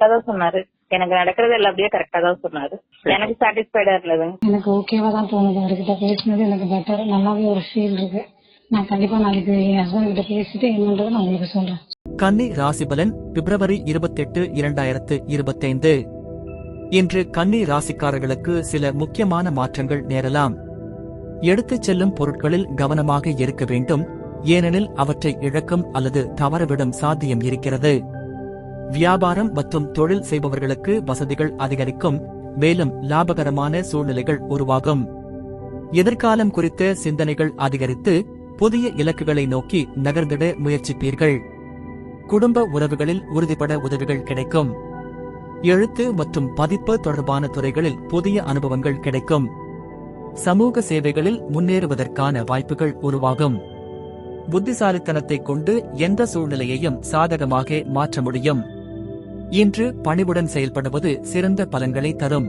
கரெக்டா தான் சொன்னாரு. எனக்கு நடக்கிறது எல்லாம் அப்படியே கரெக்டா தான் சொன்னாரு. எனக்கு சாட்டிஸ்ஃபைடா இருந்ததுங்க எனக்கு ஓகேவா தான் தோணுது. அவர்கிட்ட பேசினது எனக்கு பெட்டர் நல்லாவே ஒரு ஃபீல் இருக்கு. நான் கண்டிப்பா நாளைக்கு என் ஹஸ்பண்ட் கிட்ட பேசிட்டு என்னன்றதை நான் உங்களுக்கு சொல்றேன். கன்னி ராசிபலன் பிப்ரவரி இருபத்தெட்டு இரண்டாயிரத்து இருபத்தைந்து. இன்று கன்னி ராசிக்காரர்களுக்கு சில முக்கியமான மாற்றங்கள் நேரலாம். எடுத்துச் செல்லும் பொருட்களில் கவனமாக இருக்க வேண்டும். ஏனெனில் அவற்றை இழக்கும் அல்லது தவறவிடும் சாத்தியம் இருக்கிறது. வியாபாரம் மற்றும் தொழில் செய்பவர்களுக்கு வசதிகள் அதிகரிக்கும் மேலும் லாபகரமான சூழ்நிலைகள் உருவாகும். எதிர்காலம் குறித்த சிந்தனைகள் அதிகரித்து புதிய இலக்குகளை நோக்கி நகர்ந்திட முயற்சிப்பீர்கள். குடும்ப உறவுகளில் உறுதிபட உதவிகள் கிடைக்கும். எழுத்து மற்றும் பதிப்பு தொடர்பான துறைகளில் புதிய அனுபவங்கள் கிடைக்கும். சமூக சேவைகளில் முன்னேறுவதற்கான வாய்ப்புகள் உருவாகும். புத்திசாலித்தனத்தை கொண்டு எந்த சூழ்நிலையையும் சாதகமாக மாற்ற முடியும். இன்று பணிவுடன் செயல்படுவது சிறந்த பலன்களை தரும்.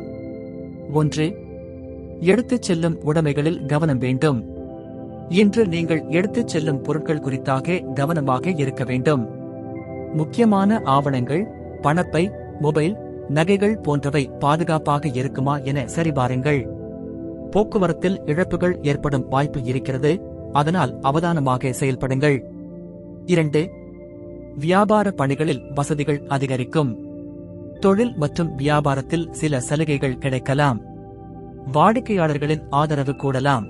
ஒன்று எடுத்துச் செல்லும் உடைமைகளில் கவனம் வேண்டும். இன்று நீங்கள் எடுத்துச் செல்லும் பொருட்கள் குறித்தாக கவனமாக இருக்க வேண்டும். முக்கியமான ஆவணங்கள் பணப்பை மொபைல் நகைகள் போன்றவை பாதுகாப்பாக இருக்குமா என சரிபாருங்கள். போக்குவரத்தில் இழப்புகள் ஏற்படும் வாய்ப்பு இருக்கிறது அதனால் அவதானமாக செயல்படுங்கள். இரண்டு வியாபார பணிகளில் வசதிகள் அதிகரிக்கும். தொழில் மற்றும் வியாபாரத்தில் சில சலுகைகள் கிடைக்கலாம். வாடிக்கையாளர்களின் ஆதரவு கூடலாம்.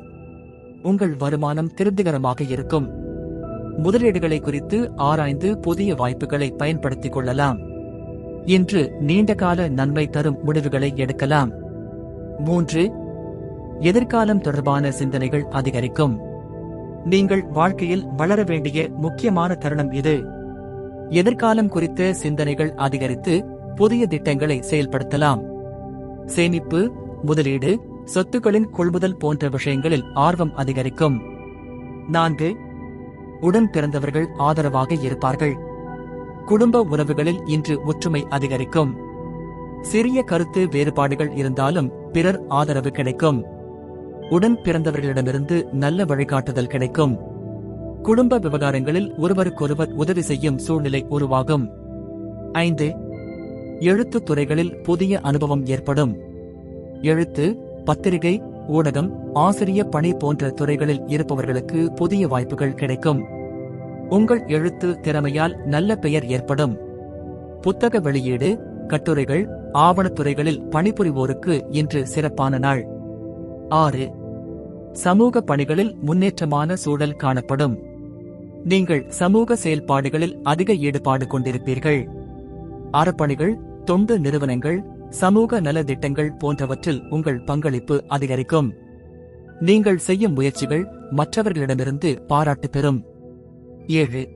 உங்கள் வருமானம் திருப்திகரமாக இருக்கும். முதலீடுகளை குறித்து ஆராய்ந்து புதிய வாய்ப்புகளை பயன்படுத்திக் கொள்ளலாம். இன்று நீண்டகால நன்மை தரும் முடிவுகளை எடுக்கலாம். மூன்று எதிர்காலம் தொடர்பான சிந்தனைகள் அதிகரிக்கும். நீங்கள் வாழ்க்கையில் வளர வேண்டிய முக்கியமான தருணம் இது. எதிர்காலம் குறித்த சிந்தனைகள் அதிகரித்து புதிய திட்டங்களை செயல்படுத்தலாம். சேமிப்பு முதலீடு சொத்துக்களின் கொள்முதல் போன்ற விஷயங்களில் ஆர்வம் அதிகரிக்கும். நான்கு உடன் பிறந்தவர்கள் ஆதரவாக இருப்பார்கள். குடும்ப உறவுகளில் இன்று ஒற்றுமை அதிகரிக்கும். சிறிய கருத்து வேறுபாடுகள் இருந்தாலும் பிறர் ஆதரவு கிடைக்கும். உடன் பிறந்தவர்களிடமிருந்து நல்ல வழிகாட்டுதல் கிடைக்கும். குடும்ப விவகாரங்களில் ஒருவருக்கொருவர் உதவி செய்யும் சூழ்நிலை உருவாகும். ஐந்து எழுத்து துறைகளில் புதிய அனுபவம் ஏற்படும். எழுத்து பத்திரிகை ஊடகம் ஆசிரிய பணி போன்ற துறைகளில் இருப்பவர்களுக்கு புதிய வாய்ப்புகள் கிடைக்கும். உங்கள் எழுத்து திறமையால் நல்ல பெயர் ஏற்படும். புத்தக வெளியீடு கட்டுரைகள் ஆவணத்துறைகளில் பணிபுரிவோருக்கு இன்று சிறப்பான நாள். ஆறு சமூக பணிகளில் முன்னேற்றமான சூழல் காணப்படும். நீங்கள் சமூக செயல்பாடுகளில் அதிக ஈடுபாடு கொண்டிருப்பீர்கள். அறப்பணிகள் தொண்டு நிறுவனங்கள் சமூக நல திட்டங்கள் போன்றவற்றில் உங்கள் பங்களிப்பு அதிகரிக்கும். நீங்கள் செய்யும் முயற்சிகள் மற்றவர்களிடமிருந்து பாராட்டு பெறும். ஏழு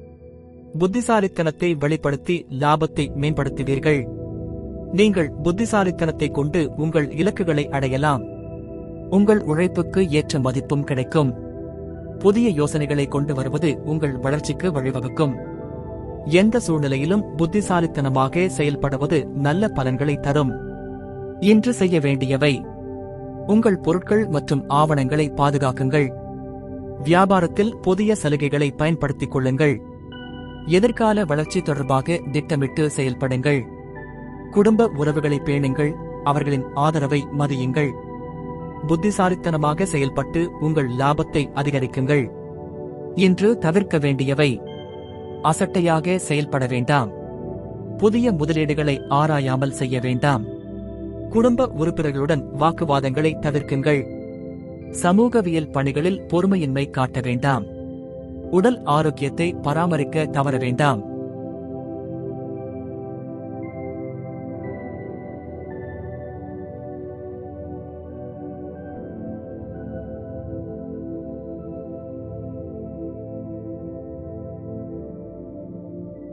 புத்திசாலித்தனத்தை வெளிப்படுத்தி லாபத்தை மேம்படுத்துவீர்கள். நீங்கள் புத்திசாலித்தனத்தை கொண்டு உங்கள் இலக்குகளை அடையலாம். உங்கள் உழைப்புக்கு ஏற்ற மதிப்பும் கிடைக்கும். புதிய யோசனைகளை கொண்டு வருவது உங்கள் வளர்ச்சிக்கு வழிவகுக்கும். எந்த சூழ்நிலையிலும் புத்திசாலித்தனமாக செயல்படுவது நல்ல பலன்களை தரும். இன்று செய்ய வேண்டியவை. உங்கள் பொருட்கள் மற்றும் ஆவணங்களை பாதுகாக்குங்கள். வியாபாரத்தில் புதிய சலுகைகளை பயன்படுத்திக் கொள்ளுங்கள். எதிர்கால வளர்ச்சி தொடர்பாக திட்டமிட்டு செயல்படுங்கள். குடும்ப உறவுகளை பேணுங்கள். அவர்களின் ஆதரவை மதியுங்கள். புத்திசாலித்தனமாக செயல்பட்டு உங்கள் லாபத்தை அதிகரிக்குங்கள். இன்று தவிர்க்க வேண்டியவை. அசட்டையாக செயல்பட வேண்டாம். புதிய முதலீடுகளை ஆராயாமல் செய்ய வேண்டாம். குடும்ப உறுப்பினர்களுடன் வாக்குவாதங்களை தவிர்க்குங்கள். சமூகவியல் பணிகளில் பொறுமையின்மை காட்ட வேண்டாம். உடல் ஆரோக்கியத்தை பராமரிக்க தவற வேண்டாம்.